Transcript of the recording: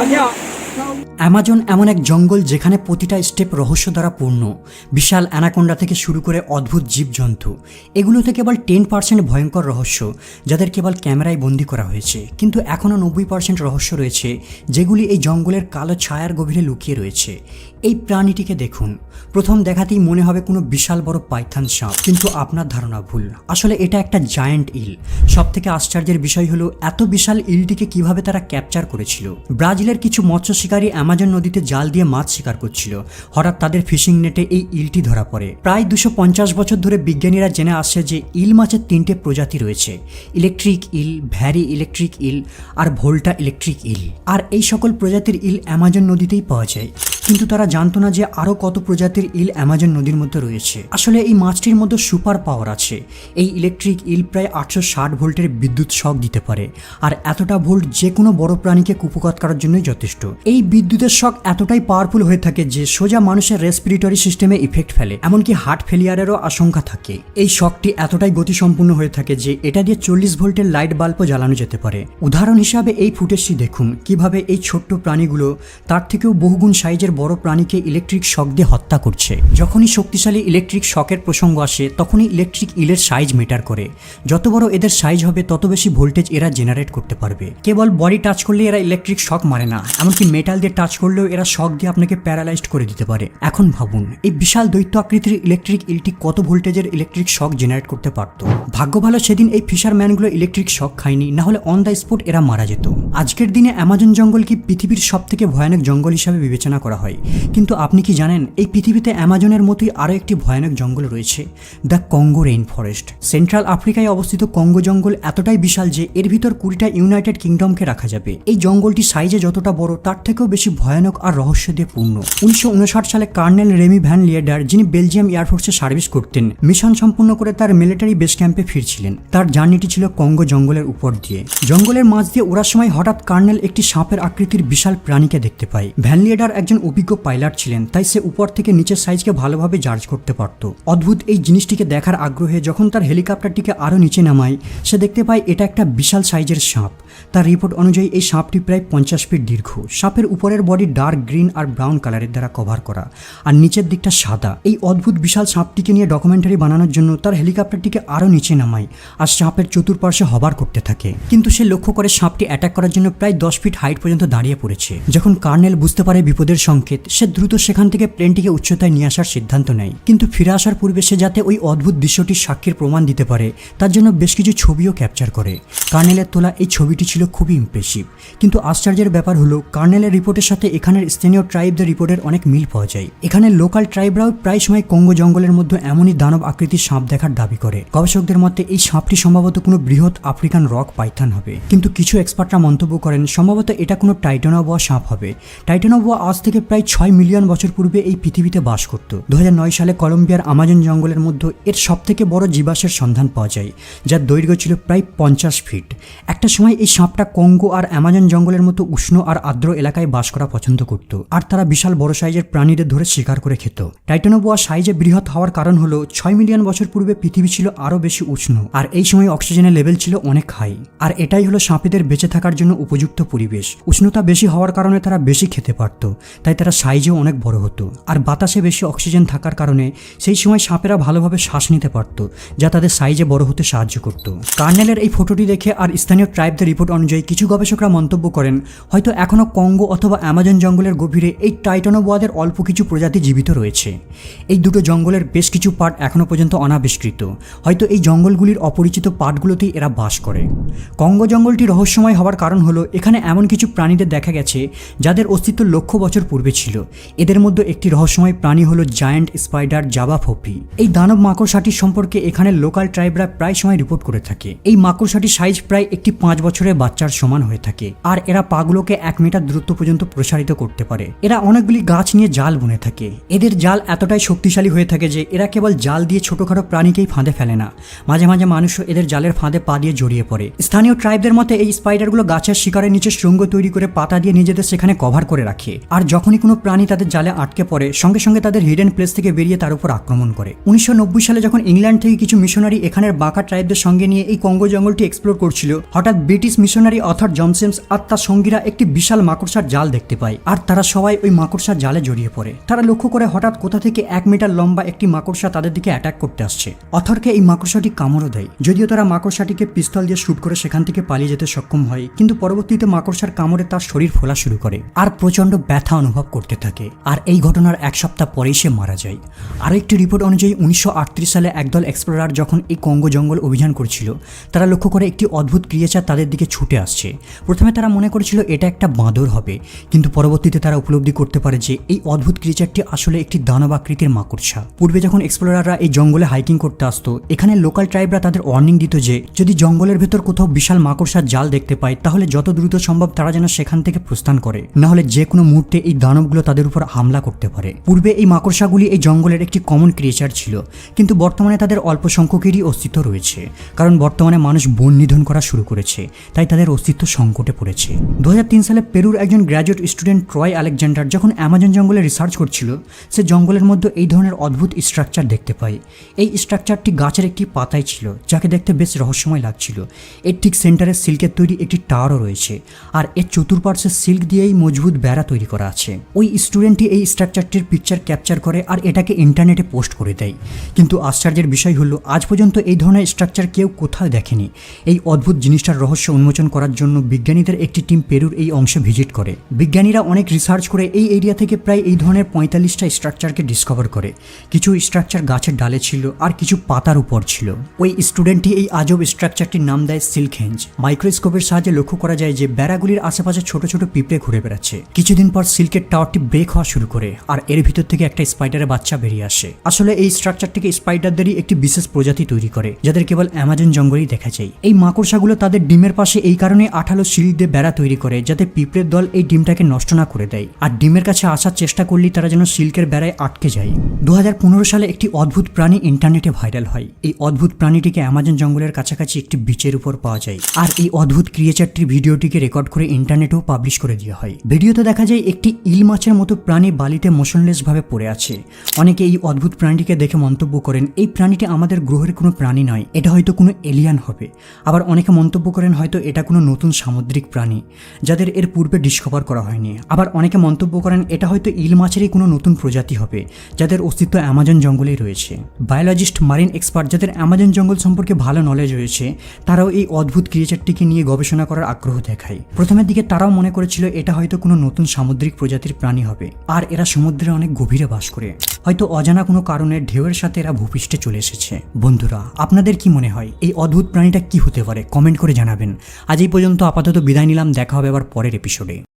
啊好。অ্যামাজন এমন এক জঙ্গল যেখানে প্রতিটা স্টেপ রহস্য দ্বারা পূর্ণ। বিশাল অ্যানাকোন্ডা থেকে শুরু করে অদ্ভুত জীবজন্তু। এগুলোতে কেবল টেন পার্সেন্ট ভয়ঙ্কর রহস্য, যাদের কেবল ক্যামেরায় বন্দি করা হয়েছে। কিন্তু এখনও নব্বই পার্সেন্ট রহস্য রয়েছে, যেগুলি এই জঙ্গলের কালো ছায়ার গভীরে লুকিয়ে রয়েছে। এই প্রাণীটিকে দেখুন। প্রথম দেখাতেই মনে হবে কোনো বিশাল বড় পাইথান সাপ, কিন্তু আপনার ধারণা ভুল। আসলে এটা একটা জায়ান্ট ইল সব থেকে আশ্চর্যের বিষয় হলো, এত বিশাল ইলটিকে কীভাবে তারা ক্যাপচার করেছিল? ব্রাজিলের কিছু মৎস্য শিকারী অ্যামাজন নদীতে জাল দিয়ে মাছ শিকার করছিল। হঠাৎ তাদের ফিশিং নেটে এই ইলটি ধরা পড়ে। প্রায় দুশো বছর ধরে বিজ্ঞানীরা জেনে আসছে যে ইল মাছের তিনটে প্রজাতি রয়েছে। Electric eel, very electric eel আর ভোল্টা ইলেকট্রিক ইল। আর এই সকল প্রজাতির ইল অ্যামাজন নদীতেই পাওয়া যায়। কিন্তু তারা জানতো না যে আরও কত প্রজাতির ইল অ্যামাজন নদীর মধ্যে রয়েছে। আসলে এই মাছটির মধ্যে সুপার পাওয়ার আছে। এই ইলেকট্রিক ইল প্রায় আটশো ষাট ভোল্টের বিদ্যুৎ শক দিতে পারে। আর এতটা ভোল্ট যে কোনো বড় প্রাণীকে কুপকাত করার জন্যই যথেষ্ট। এই বিদ্যুতের শক এতটাই পাওয়ারফুল হয়ে থাকে যে সোজা মানুষের রেসপিরেটরি সিস্টেমে ইফেক্ট ফেলে। এমনকি হার্ট ফেলিয়ারেরও আশঙ্কা থাকে। এই শকটি এতটাই গতিসম্পন্ন হয়ে থাকে যে এটা দিয়ে চল্লিশ ভোল্টের লাইট বাল্বও জ্বালানো যেতে পারে। উদাহরণ হিসাবে এই ফুটেজটি দেখুন। কীভাবে এই ছোট্ট প্রাণীগুলো তার থেকেও বহুগুণ সাইজের বড় প্রাণীকে ইলেকট্রিক শক দিয়ে হত্যা করছে। যখনই শক্তিশালী ইলেকট্রিক শকের প্রসঙ্গ আসে, তখনই ইলেকট্রিক ইলের সাইজ মেটার করে। যত বড় এদের সাইজ হবে, তত বেশি ভোল্টেজ এরা জেনারেট করতে পারবে। কেবল বডি টাচ করলে এরা ইলেকট্রিক শক মারে না, এমনকি মেটাল দিয়ে টাচ করলেও এরা শক দিয়ে আপনাকে প্যারালাইজড করে দিতে পারে। এখন ভাবুন, এই বিশাল দৈত্য আকৃতির ইলেকট্রিক ইলটি কত ভোল্টেজের ইলেকট্রিক শক জেনারেট করতে পারতো? ভাগ্য ভালো সেদিন এই ফিশারম্যানগুলো ইলেকট্রিক শক খায়নি, না হলে অন দ্য স্পট এরা মারা যেত। আজকের দিনে অ্যামাজন জঙ্গল কি পৃথিবীর সব থেকে ভয়ানক জঙ্গল হিসাবে বিবেচনা করা হয়? কিন্তু আপনি কি জানেন, এই পৃথিবীতে অ্যামাজনের মতোই আরও একটি ভয়ানক জঙ্গল রয়েছে? The Congo rain forest central আফ্রিকায় অবস্থিত কঙ্গো জঙ্গল এতটাই বিশাল যে এর ভিতর কুড়িটা ইউনাইটেড কিংডমকে রাখা যাবে। এই জঙ্গলটি সাইজে যতটা বড়, তার থেকেও বেশি ভয়ানক আর রহস্য দিয়ে পূর্ণ উনিশশো সালে কার্নেল রেমি ভ্যান লিয়েডার, যিনি বেলজিয়াম এয়ারফোর্সে সার্ভিস করতেন, মিশন সম্পূর্ণ করে তার মিলিটারি বেস ক্যাম্পে ফিরছিলেন। তার জার্নিটি ছিল কঙ্গো জঙ্গলের উপর দিয়ে। জঙ্গলের মাঝ দিয়ে ওড়ার সময় হঠাৎ কার্নেল একটি সাপের আকৃতির বিশাল প্রাণীকে দেখতে পায়। ভ্যান লিয়েডার একজন অভিজ্ঞ পাইলট ছিলেন, তাই সে উপর থেকে নিচের সাইজকে ভালোভাবে জার্জ করতে পারত। অদ্ভুত এই জিনিসটিকে দেখার আগ্রহে যখন তার হেলিকপ্টারটিকে আরও নিচে নামায়, সে দেখতে পায় এটা একটা বিশাল সাইজের সাপ। তার রিপোর্ট অনুযায়ী এই সাপটি প্রায় পঞ্চাশ ফিট দীর্ঘ। সাপের উপরের বডি ডার্ক গ্রিন আর ব্রাউন কালারের দ্বারা কভার করা, আর নিচের দিকটা সাদা। এই অদ্ভুত বিশাল সাপটিকে নিয়ে ডকুমেন্টারি বানানোর জন্য তার হেলিকপ্টারটিকে আরও নিচে নামায়, আর সাপের চতুর্পার্শ্বে হবার করতে থাকে। কিন্তু সে লক্ষ্য করে সাপটি অ্যাটাক করার জন্য প্রায় দশ ফিট হাইট পর্যন্ত দাঁড়িয়ে পড়েছে। যখন কার্নেল বুঝতে পারে বিপদের সংকেত, সে দ্রুত সেখান থেকে প্লেনটিকে উচ্চতায় নিয়ে আসার সিদ্ধান্ত নেয়। কিন্তু ফিরে আসার পূর্বে সে যাতে ওই অদ্ভুত দৃশ্যটির সাক্ষীর প্রমাণ দিতে পারে, তার জন্য বেশ কিছু ছবিও ক্যাপচার করে। কার্নেলের তোলা এই ছবিটি ছিল খুবই ইমপ্রেসিভ কিন্তু আশ্চর্যের ব্যাপার হলো, কার্নেলের রিপোর্টের সাথে এখানের স্থানীয় ট্রাইবদের রিপোর্টের অনেক মিল পাওয়া যায়। এখানে লোকাল ট্রাইবরাও প্রায় সময় কঙ্গো জঙ্গলের মধ্যে এমনই দানব আকৃতির সাপ দেখার দাবি করে। গবেষকদের মতে, এই সাপটি সম্ভবত কোনো বৃহৎ আফ্রিকান রক পাইথান হবে। কিন্তু কিছু এক্সপার্টরা মন্তব্য করেন, সম্ভবত এটা কোনো টাইটানোবোয়া সাপ হবে। টাইটানোবোয়া আজ থেকে প্রায় ছয় মিলিয়ন বছর পূর্বে এই পৃথিবীতে বাস করত। দুহাজার নয় সালে কলম্বিয়ার আমাজন জঙ্গলের মধ্যে এর সবথেকে বড় জীবাশ্মের সন্ধান পাওয়া যায়, যার দৈর্ঘ্য ছিল প্রায় পঞ্চাশ ফিট। একটা সময় এই সাপটা কঙ্গো আর অ্যামাজন জঙ্গলের মতো উষ্ণ আর আর্দ্র এলাকায় বাস করা পছন্দ করত, আর তারা বিশাল বড় সাইজের প্রাণীদের ধরে শিকার করে খেত। টাইটানোবোয়া সাইজে বৃহৎ হওয়ার কারণ হলো, ছয় মিলিয়ন বছর পূর্বে পৃথিবী ছিল আরও বেশি উষ্ণ, আর এই সময় অক্সিজেনের লেভেল ছিল অনেক হাই। আর এটাই হলো সাপেদের বেঁচে থাকার জন্য উপযুক্ত পরিবেশ। উষ্ণতা বেশি হওয়ার কারণে তারা বেশি খেতে পারত, তাই তারা সাইজেও অনেক বড় হতো। আর বাতাসে বেশি অক্সিজেন থাকার কারণে সেই সময় সাপেরা ভালোভাবে শ্বাস নিতে পারত, যা তাদের সাইজে বড় হতে সাহায্য করত। কার্নেলের এই ফটোটি দেখে আর স্থানীয় ট্রাইবদের রিপোর্ট অনুযায়ী কিছু গবেষকরা মন্তব্য করেন, হয়তো এখনও কঙ্গো অথবা অ্যামাজন জঙ্গলের গভীরে এই টাইটানোবোয়াদের অল্প কিছু প্রজাতি জীবিত রয়েছে। এই দুটো জঙ্গলের বেশ কিছু পার্ট এখনও পর্যন্ত অনাবিষ্কৃত। হয়তো এই জঙ্গলগুলির অপরিচিত পার্টগুলোতেই এরা বাস করে। কঙ্গো জঙ্গলটি রহস্যময় হওয়ার কারণ হলো, এখানে এমন কিছু প্রাণীদের দেখা গেছে, যাদের অস্তিত্ব লক্ষ বছর পূর্বে ছিল। এদের মধ্যে একটি রহস্যময় প্রাণী হলো জায়ান্ট স্পাইডার জাবা ফপি। এই দানব মাকড়সাটির সম্পর্কে এখানে লোকাল ট্রাইবরা প্রায় সময় রিপোর্ট করে থাকে। এই মাকড়সাটির সাইজ প্রায় একটি পাঁচ বছরের বাচ্চার সমান হয়ে থাকে। আর এরা পাগুলোকে এক মিটার দূরত্ব পর্যন্ত প্রসারিত করতে পারে। এরা অনেকগুলি গাছ নিয়ে জাল বুনে থাকে। এদের জাল এতটাই শক্তিশালী হয়ে থাকে যে এরা কেবল জাল দিয়ে ছোটখাটো প্রাণীকেই ফাঁদে ফেলে না। মাঝে মাঝে মানুষও এদের জালের ফাঁদে পা দিয়ে জড়িয়ে পড়ে। স্থানীয় ট্রাইবদের মতে এই স্পাইডারগুলো গাছের শিকারের নিচে শৃঙ্গ তৈরি করে পাতা দিয়ে নিজেদের সেখানে কভার করে রাখে। আর যখনই কোনো প্রাণী তাদের জালে আটকে পড়ে, সঙ্গে সঙ্গে তাদের হিডেন প্লেস থেকে বেরিয়ে তার উপর আক্রমণ করে। উনিশশো নব্বই সালে যখন ইংল্যান্ড থেকে কিছু মিশনারি এখানের বাঁকা ট্রাইবদের সঙ্গে নিয়ে এই কঙ্গো জঙ্গলটি এক্সপ্লোর করছিল, হঠাৎ ব্রিটিশ মিশনারি অথর জমসেমস আর তার সঙ্গীরা একটি বিশাল মাকড়সার জাল দেখতে পায়, আর তারা সবাই ওই মাকড়সার জালে জড়িয়ে পড়ে। তারা লক্ষ্য করে হঠাৎ কোথা থেকে এক মিটার লম্বা একটি মাকড়সা তাদের দিকে অ্যাটাক করতে আসছে। অথরকে এই মাকড়সাটি কামড়ও দেয়। যদিও তারা মাকড়সাটিকে পিস্তল দিয়ে শ্যুট করে সেখান থেকে পালিয়ে যেতে সক্ষম হয়, কিন্তু পরবর্তীতে মাকড়সার কামড়ে তার শরীর ফোলা শুরু করে, আর প্রচণ্ড ব্যথা অনুভব করতে থাকে। আর এই ঘটনার এক সপ্তাহ পরেই সে মারা যায়। আরও একটি রিপোর্ট অনুযায়ী উনিশশো সালে একদল এক্সপ্লোরার যখন এই কঙ্গো জঙ্গল অভিযান করছিল, তারা লক্ষ্য করে একটি অদ্ভুত ক্রিয়েচার তাদের দিকে ছুটে আসছে। প্রথমে তারা মনে করেছিল এটা একটা বাঁদর হবে, কিন্তু পরবর্তীতে তারা উপলব্ধি করতে পারে যে এই অদ্ভুত ক্রিয়েচারটি আসলে একটি দানব আকৃতির মাকড়সা। পূর্বে যখন এক্সপ্লোরাররা এই জঙ্গলে হাইকিং করতে আসতো, এখানে লোকাল ট্রাইবরা তাদের ওয়ার্নিং দিত যে, যদি জঙ্গলের ভেতর কোথাও বিশাল মাকড়সার জাল দেখতে পায়, তাহলে যত দ্রুত সম্ভব তারা যেন সেখান থেকে প্রস্থান করে। না হলে যে কোনো মুহূর্তে এই দানবগুলো তাদের উপর হামলা করতে পারে। পূর্বে এই মাকড়সাগুলি এই জঙ্গলের একটি কমন ক্রিয়েচার ছিল, কিন্তু বর্তমানে তাদের অল্প সংখ্যকেরই অস্তিত্ব রয়েছে, কারণ বর্তমানে মানুষ বন নিধন করা শুরু করেছে, তাই তাদের অস্তিত্ব সংকটে পড়েছে। দু হাজার তিন সালে পেরুর একজন গ্র্যাজুয়েট স্টুডেন্ট ট্রয় আলেকজান্ডার যখন অ্যামাজন জঙ্গলে রিসার্চ করছিল, সে জঙ্গলের মধ্যে এই ধরনের অদ্ভুত স্ট্রাকচার দেখতে পায়। এই স্ট্রাকচারটি গাছের একটি পাতায় ছিল, যাকে দেখতে বেশ রহস্যময় লাগছিল। এর ঠিক সেন্টারে সিল্কের তৈরি একটি টাওয়ারও রয়েছে, আর এর চতুর্পার্শ্বে সিল্ক দিয়েই মজবুত বেড়া তৈরি করা আছে। ওই স্টুডেন্টটি এই স্ট্রাকচারটির পিকচার ক্যাপচার করে আর এটাকে ইন্টারনেটে পোস্ট করে দেয়। কিন্তু আশ্চর্যের বিষয় হলো, আজ পর্যন্ত এই ধরনের স্ট্রাকচার কেউ কোথাও দেখেনি। এই অদ্ভুত জিনিসটার রহস্য উন্মোচন করার জন্য বিজ্ঞানীদের একটি টিম পেরুর এই অংশে ভিজিট করে। বিজ্ঞানীরা অনেক রিসার্চ করে এই এরিয়া থেকে প্রায় এই ধরনের পঁয়তাল্লিশটা স্ট্রাকচারকে ডিসকভার করে। কিছু স্ট্রাকচার গাছের ডালে ছিল আর কিছু পাতার উপর ছিল। ওই স্টুডেন্টটি এই আজব স্ট্রাকচারটির নাম দেয় সিল্ক হেঞ্জ মাইক্রোস্কোপের সাহায্যে লক্ষ্য করা যায় যে বেড়াগুলির আশেপাশে ছোট ছোট পিঁপড়ে ঘুরে বেড়াচ্ছে। কিছুদিন পর সিল্কের টাওয়ারটি ব্রেক হওয়া শুরু করে, আর এর ভিতর থেকে একটা স্পাইডারের বাচ্চা বেরিয়ে আসে। আসলে এই স্ট্রাকচারটিকে স্পাইডারদেরই একটি বিশেষ প্রজাতি তৈরি করে, যাদের কেবল অ্যামাজন জঙ্গলেই দেখা যায়। এই মাকড়সাগুলো তাদের ডিমের পাশে এই কারণে আঠালো সিল্ক দিয়ে বেড়া তৈরি করে, যাতে পিঁপড়ের দল এই ডিমটাকে নষ্ট না করে দেয়। আর ডিমের কাছে আসার চেষ্টা করলেই তারা যেন সিল্কের বেড়ায় আটকে যায়। দু হাজার পনেরো সালে একটি অদ্ভুত প্রাণী ইন্টারনেটে ভাইরাল হয়। এই অদ্ভুত প্রাণীটিকে অ্যামাজন জঙ্গলের কাছাকাছি একটি বিচের উপর পাওয়া যায়। আর এই অদ্ভুত ক্রিয়েচারটির ভিডিওটিকে রেকর্ড করে ইন্টারনেটেও পাবলিশ করে দেওয়া হয়। ভিডিওতে দেখা যায় একটি ইল মাছের মতো প্রাণী বালিতে মোশনলেস ভাবে পড়ে আছে। অনেকে এই অদ্ভুত প্রাণীটিকে দেখে মন্তব্য করেন, এই প্রাণীটি আমাদের গ্রহের কোনো প্রাণী নয়, এটা হয়তো কোনো এলিয়ান হবে। আবার অনেকে মন্তব্য করেন, হয়তো এটা কোনো নতুন সামুদ্রিক প্রাণী, যাদের এর পূর্বে ডিসকভার করা হয়নি। আবার অনেকে মন্তব্য করেন, এটা হয়তো ইল মাছেরই কোনো নতুন প্রজাতি হবে, যাদের অস্তিত্ব অ্যামাজন জঙ্গলেই রয়েছে। বায়োলজিস্ট মারিন এক্সপার্ট, যাদের অ্যামাজন জঙ্গল সম্পর্কে ভালো নলেজ রয়েছে, তারাও এই অদ্ভুত ক্রিয়েচারটিকে নিয়ে গবেষণা করার আগ্রহ দেখায়। প্রথমের দিকে তারাও মনে করেছিল, এটা হয়তো কোনো নতুন সামুদ্রিক প্রজাতির প্রাণী হবে। আর এরা সমুদ্রে অনেক গভীরে বাস করে। হয়তো অজানা কোনো কারণে ঢেউয়ের সাথে এরা ভূপৃষ্ঠে চলে এসেছে। বন্ধুরা, আপনাদের কি মনে হয়, এই অদ্ভুত প্রাণীটা কি হতে পারে? কমেন্ট করে জানাবেন। আজ এই পর্যন্ত আপাতত বিদায় নিলাম, দেখা হবে আবার পরের এপিসোডে